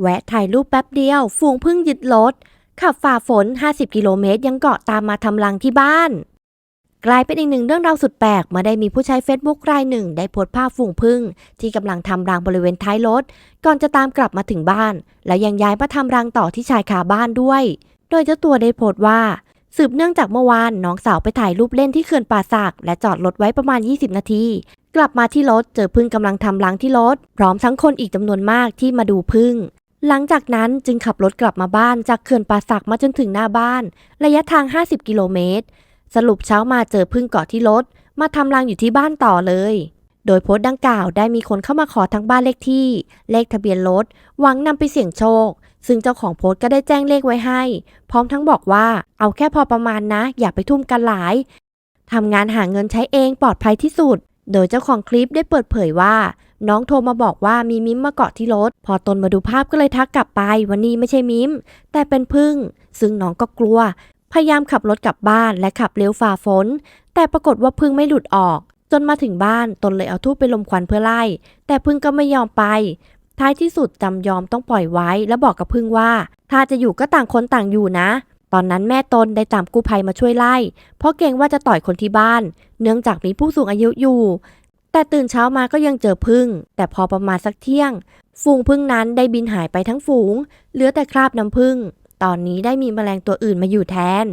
แวะถ่ายรูปแป๊บเดียว ฝูงพึ่งยึดรถ ขับฝ่าฝน 50 กิโลเมตร ยังเกาะตามมาทำรังที่บ้าน กลายเป็นอีกหนึ่งเรื่องราวสุดแปลกมื่อได้มีผู้ใช้ Facebook รายหนึ่ง ได้โพสต์ภาพฝูงพึ่ง ที่กำลังทำรังบริเวณท้ายรถ ก่อนจะตามกลับมาถึงบ้าน แล้วยังย้ายมาทำรังต่อที่ชายคาบ้านด้วย โดยเจ้าตัวได้โพสต์ว่าสืบเนื่องจากเมื่อวานน้องสาวไปถ่ายรูปเล่นที่เขื่อนป่าสักและจอดรถไว้ประมาณ 20 นาที กลับมาที่รถเจอพึ่งกำลังทำรังที่รถ พร้อมทั้งคนอีกจำนวนมากที่มาดูพึ่ง หลังจากนั้นจึงขับรถกลับมาบ้านจากเขื่อนป่าสักมาจนถึงหน้าบ้าน ระยะทาง 50 กิโลเมตร สรุปเช้ามาเจอพึ่งเกาะที่รถ มาทำรังอยู่ที่บ้านต่อเลย โดยโพสต์ดังกล่าวได้มีคนเข้ามาขอทั้งบ้านเลขที่ เลขทะเบียนรถหวังนำไปเสี่ยงโชค ซึ่งเจ้าของโพสต์ก็ได้แจ้งเลขไว้ให้ พร้อมทั้งบอกว่าเอาแค่พอประมาณนะ อย่าไปทุ่มกันหลายทำงานหาเงินใช้เองปลอดภัยที่สุด โดยเจ้าของคลิปได้เปิดเผยว่า น้องโทรมาบอกว่ามีมิมมาเกาะที่รถ พอตนมาดูภาพก็เลยทักกลับไปวันนี้ไม่ใช่มิม แต่เป็นพึ่ง ซึ่งน้องก็กลัว พยายามขับรถกลับบ้านและขับเร็วฝ่าฝน แต่ปรากฏว่าพึ่งไม่หลุดออก จนมาถึงบ้านตนเลยเอาทูบไปลมควันเพื่อไล่ แต่พึ่งก็ไม่ยอมไป ท้ายที่สุดจำยอมต้องปล่อยไว้ และบอกกับพึ่งว่า ถ้าจะอยู่ก็ต่างคนต่างอยู่นะตอนนั้นแม่ตนได้ตามกู้ภัยมาช่วยไล่ เพราะเกรงว่าจะต่อยคนที่บ้าน เนื่องจากมีผู้สูงอายุอยู่ แต่ตื่นเช้ามาก็ยังเจอพึ่ง แต่พอประมาณสักเที่ยง ฝูงพึ่งนั้นได้บินหายไปทั้งฝูง เหลือแต่คราบน้ำพึ่ง ตอนนี้ได้มีแมลงตัวอื่นมาอยู่แทน